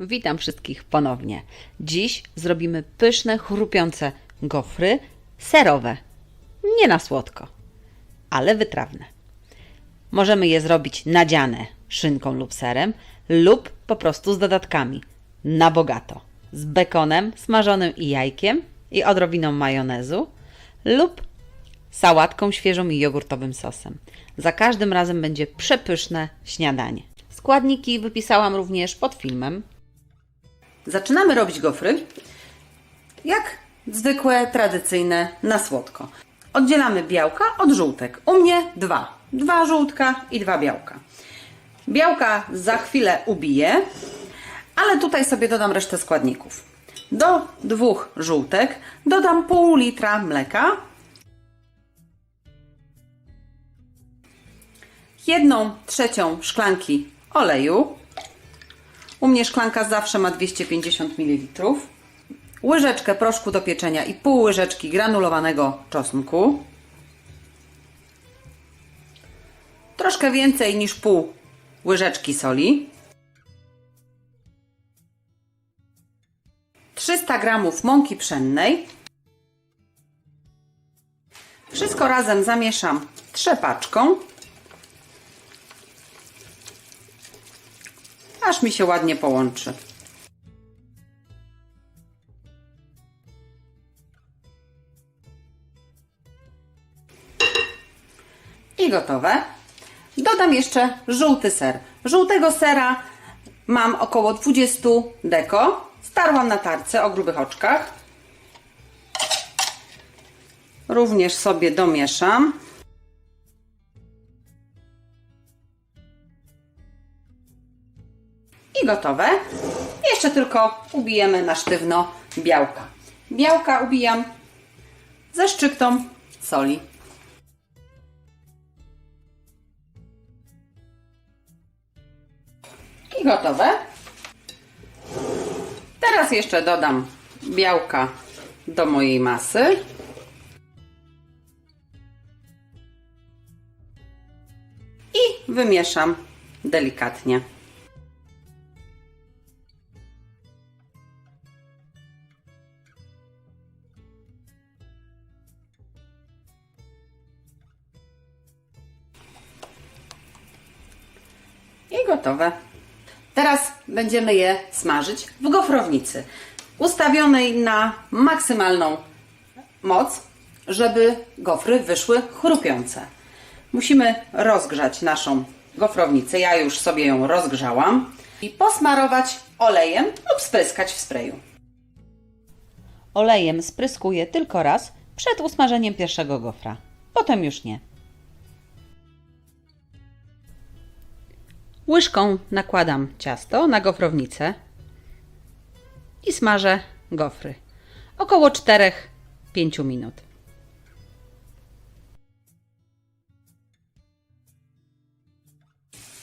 Witam wszystkich ponownie. Dziś zrobimy pyszne, chrupiące gofry serowe. Nie na słodko, ale wytrawne. Możemy je zrobić nadziane szynką lub serem, lub po prostu z dodatkami na bogato. Z bekonem smażonym i jajkiem i odrobiną majonezu, lub sałatką świeżą i jogurtowym sosem. Za każdym razem będzie przepyszne śniadanie. Składniki wypisałam również pod filmem. Zaczynamy robić gofry jak zwykłe, tradycyjne, na słodko. Oddzielamy białka od żółtek. U mnie dwa. Dwa żółtka i dwa białka. Białka za chwilę ubiję, ale tutaj sobie dodam resztę składników. Do dwóch żółtek dodam pół litra mleka, jedną trzecią szklanki oleju. U mnie szklanka zawsze ma 250 ml. Łyżeczkę proszku do pieczenia i pół łyżeczki granulowanego czosnku. Troszkę więcej niż pół łyżeczki soli. 300 g mąki pszennej. Wszystko razem zamieszam trzepaczką. Aż mi się ładnie połączy. I gotowe. Dodam jeszcze żółty ser. Żółtego sera mam około 20 deko. Starłam na tarce o grubych oczkach. Również sobie domieszam. Gotowe. Jeszcze tylko ubijemy na sztywno białka. Białka ubijam ze szczyptą soli. I gotowe. Teraz jeszcze dodam białka do mojej masy. I wymieszam delikatnie. I gotowe. Teraz będziemy je smażyć w gofrownicy, ustawionej na maksymalną moc, żeby gofry wyszły chrupiące. Musimy rozgrzać naszą gofrownicę. Ja już sobie ją rozgrzałam i posmarować olejem lub spryskać w sprayu. Olejem spryskuję tylko raz przed usmażeniem pierwszego gofra. Potem już nie. Łyżką nakładam ciasto na gofrownicę i smażę gofry. Około 4-5 minut.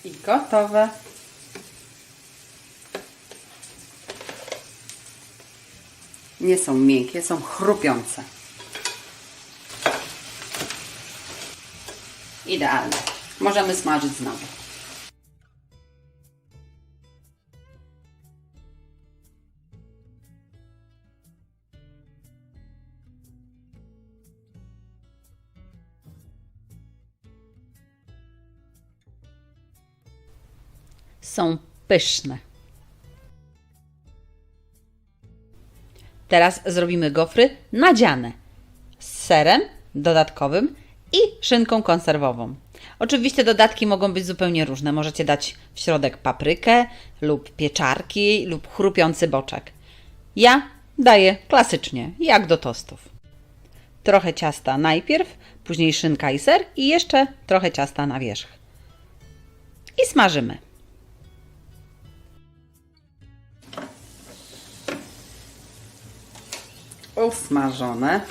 I gotowe. Nie są miękkie, są chrupiące. Idealne. Możemy smażyć znowu. Są pyszne. Teraz zrobimy gofry nadziane z serem dodatkowym i szynką konserwową. Oczywiście dodatki mogą być zupełnie różne. Możecie dać w środek paprykę lub pieczarki lub chrupiący boczek. Ja daję klasycznie, jak do tostów. Trochę ciasta najpierw, później szynka i ser i jeszcze trochę ciasta na wierzch. I smażymy. Usmażone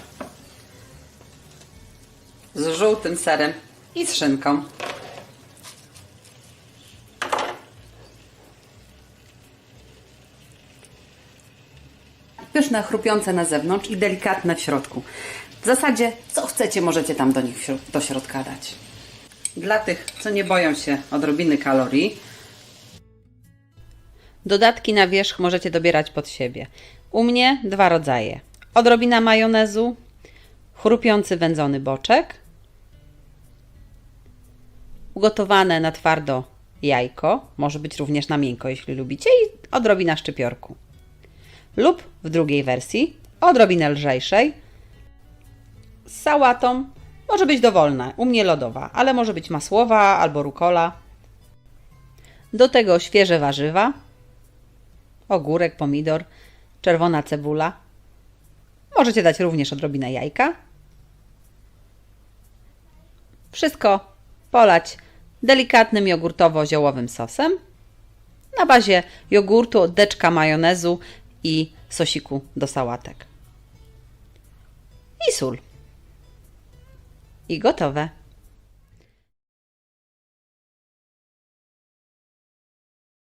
z żółtym serem i z szynką. Pyszne, chrupiące na zewnątrz i delikatne w środku. W zasadzie, co chcecie, możecie tam do nich do środka dać. Dla tych, co nie boją się odrobiny kalorii, Dodatki na wierzch możecie dobierać pod siebie. U mnie dwa rodzaje. Odrobina majonezu, chrupiący wędzony boczek, ugotowane na twardo jajko, może być również na miękko, jeśli lubicie, i odrobina szczypiorku. Lub w drugiej wersji, odrobinę lżejszej, z sałatą, może być dowolna, u mnie lodowa, ale może być masłowa albo rukola. Do tego świeże warzywa, ogórek, pomidor, czerwona cebula. Możecie dać również odrobinę jajka. Wszystko polać delikatnym jogurtowo-ziołowym sosem na bazie jogurtu, deczka majonezu i sosiku do sałatek. I sól. I gotowe.